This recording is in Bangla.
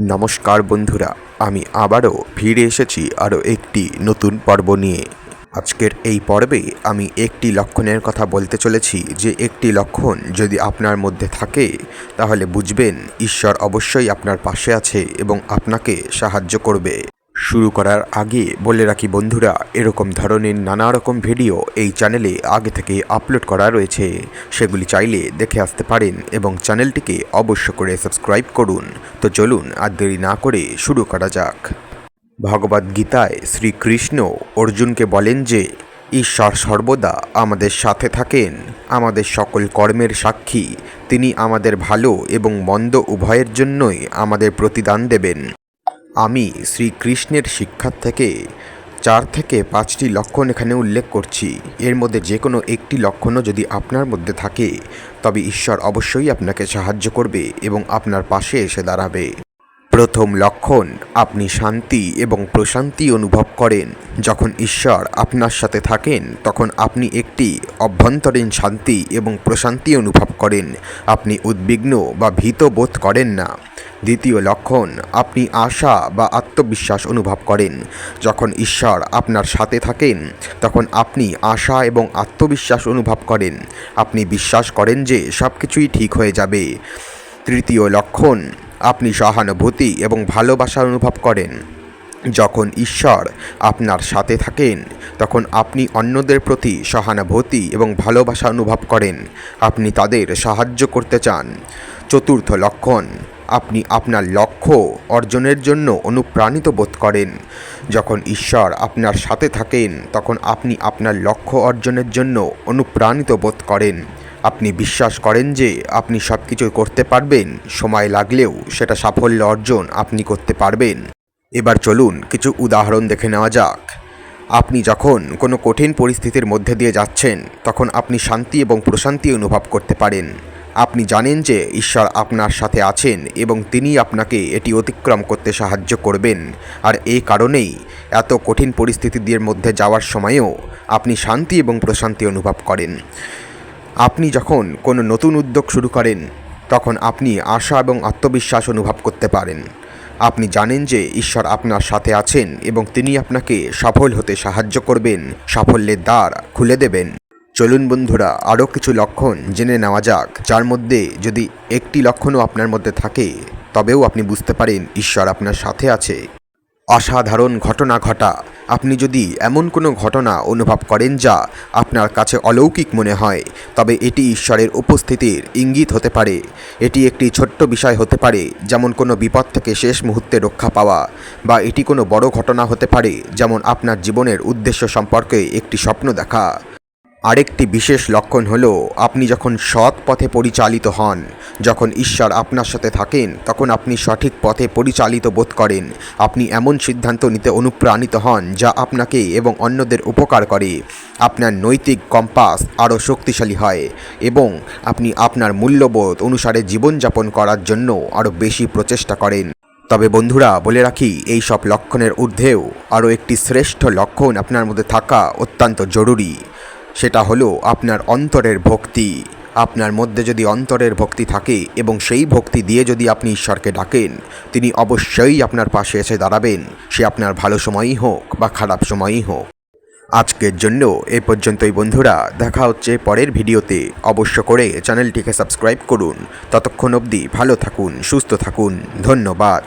নমস্কার বন্ধুরা, আমি আবারও ফিরে এসেছি আরও একটি নতুন পর্ব নিয়ে। আজকের এই পর্বে আমি একটি লক্ষণের কথা বলতে চলেছি যে একটি লক্ষণ যদি আপনার মধ্যে থাকে, তাহলে বুঝবেন ঈশ্বর অবশ্যই আপনার পাশে আছে এবং আপনাকে সাহায্য করবে। শুরু করার আগে বলে রাখি বন্ধুরা, এরকম ধরনের নানা রকম ভিডিও এই চ্যানেলে আগে থেকে আপলোড করা রয়েছে। সেগুলি চাইলে দেখে আসতে পারেন এবং চ্যানেলটিকে অবশ্য করে সাবস্ক্রাইব করুন। তো চলুন আর দেরি না করে শুরু করা যাক। ভগবদ্ গীতায় শ্রীকৃষ্ণ অর্জুনকে বলেন যে, ঈশ্বর সর্বদা আমাদের সাথে থাকেন। আমাদের সকল কর্মের সাক্ষী। তিনি আমাদের ভালো এবং মন্দ উভয়ের জন্যই আমাদের প্রতিদান দেবেন। আমি শ্রীকৃষ্ণের শিক্ষার থেকে চার থেকে পাঁচটি লক্ষণ এখানে উল্লেখ করছি। এর মধ্যে যে কোনো একটি লক্ষণও যদি আপনার মধ্যে থাকে, তবে ঈশ্বর অবশ্যই আপনাকে সাহায্য করবে এবং আপনার পাশে এসে দাঁড়াবে। প্রথম লক্ষণ, আপনি শান্তি এবং প্রশান্তি অনুভব করেন। যখন ঈশ্বর আপনার সাথে থাকেন, তখন আপনি একটি অভ্যন্তরীণ শান্তি এবং প্রশান্তি অনুভব করেন। আপনি উদ্বিগ্ন বা ভীত বোধ করেন না। দ্বিতীয় লক্ষণ, আপনি আশা বা আত্মবিশ্বাস অনুভব করেন। যখন ঈশ্বর আপনার সাথে থাকেন, তখন আপনি আশা এবং আত্মবিশ্বাস অনুভব করেন। আপনি বিশ্বাস করেন যে সব কিছুই ঠিক হয়ে যাবে। তৃতীয় লক্ষণ আপনি সহানুভূতি এবং ভালোবাসা অনুভব করেন। যখন ঈশ্বর আপনার সাথে থাকেন, তখন আপনি অন্যদের প্রতি সহানুভূতি এবং ভালোবাসা অনুভব করেন। আপনি তাদের সাহায্য করতে চান। চতুর্থ লক্ষণ, আপনি আপনার লক্ষ্য অর্জনের জন্য অনুপ্রাণিত বোধ করেন। যখন ঈশ্বর আপনার সাথে থাকেন, তখন আপনি আপনার লক্ষ্য অর্জনের জন্য অনুপ্রাণিত বোধ করেন। আপনি বিশ্বাস করেন যে আপনি সব কিছু করতে পারবেন? সময় লাগলেও সেটা সাফল্য অর্জন আপনি করতে পারবেন। এবার চলুন কিছু উদাহরণ দেখে নেওয়া যাক। আপনি যখন কোনো কঠিন পরিস্থিতির মধ্যে দিয়ে যাচ্ছেন, তখন আপনি শান্তি এবং প্রশান্তি অনুভব করতে পারেন। আপনি জানেন যে ঈশ্বর আপনার সাথে আছেন এবং তিনি আপনাকে এটি অতিক্রম করতে সাহায্য করবেন। আর এই কারণেই এত কঠিন পরিস্থিতিদের মধ্যে যাওয়ার সময়ও আপনি শান্তি এবং প্রশান্তি অনুভব করেন। আপনি যখন কোনো নতুন উদ্যোগ শুরু করেন, তখন আপনি আশা এবং আত্মবিশ্বাস অনুভব করতে পারেন। আপনি জানেন যে ঈশ্বর আপনার সাথে আছেন এবং তিনি আপনাকে সফল হতে সাহায্য করবেন, সাফল্যের দ্বার খুলে দেবেন। চলুন বন্ধুরা, আরও কিছু লক্ষণ জেনে নেওয়া যাক, যার মধ্যে যদি একটি লক্ষণও আপনার মধ্যে থাকে, তবেও আপনি বুঝতে পারেন ঈশ্বর আপনার সাথে আছে। অসাধারণ ঘটনা ঘটা। আপনি যদি এমন কোনো ঘটনা অনুভব করেন যা আপনার কাছে অলৌকিক মনে হয়, তবে এটি ঈশ্বরের উপস্থিতির ইঙ্গিত হতে পারে। এটি একটি ছোট্ট বিষয় হতে পারে, যেমন কোনো বিপদ থেকে শেষ মুহূর্তে রক্ষা পাওয়া, বা এটি কোনো বড় ঘটনা হতে পারে, যেমন আপনার জীবনের উদ্দেশ্য সম্পর্কে একটি স্বপ্ন দেখা। আরেকটি বিশেষ লক্ষণ হলো, আপনি যখন সৎ পথে পরিচালিত হন যখন ঈশ্বর আপনার সাথে থাকেন, তখন আপনি সঠিক পথে পরিচালিত বোধ করেন। আপনি এমন সিদ্ধান্ত নিতে অনুপ্রাণিত হন, যা আপনাকে এবং অন্যদের উপকার করে। আপনার নৈতিক কম্পাস আরও শক্তিশালী হয় এবং আপনি আপনার মূল্যবোধ অনুসারে জীবনযাপন করার জন্য আরও বেশি প্রচেষ্টা করেন। তবে বন্ধুরা, বলে রাখি, এই সব লক্ষণের ঊর্ধ্বেও আরও একটি শ্রেষ্ঠ লক্ষণ আপনার মধ্যে থাকা অত্যন্ত জরুরি। সেটা হলো আপনার অন্তরের ভক্তি। আপনার মধ্যে যদি অন্তরের ভক্তি থাকে এবং সেই ভক্তি দিয়ে যদি আপনি ঈশ্বরকে ডাকেন, তিনি অবশ্যই আপনার পাশে এসে দাঁড়াবেন। সে আপনার ভালো সময়ই হোক বা খারাপ সময়ই হোক। আজকের জন্য এ পর্যন্তই বন্ধুরা, দেখা হচ্ছে পরের ভিডিওতে। অবশ্য করে চ্যানেলটিকে সাবস্ক্রাইব করুন। ততক্ষণ অবধি ভালো থাকুন, সুস্থ থাকুন। ধন্যবাদ।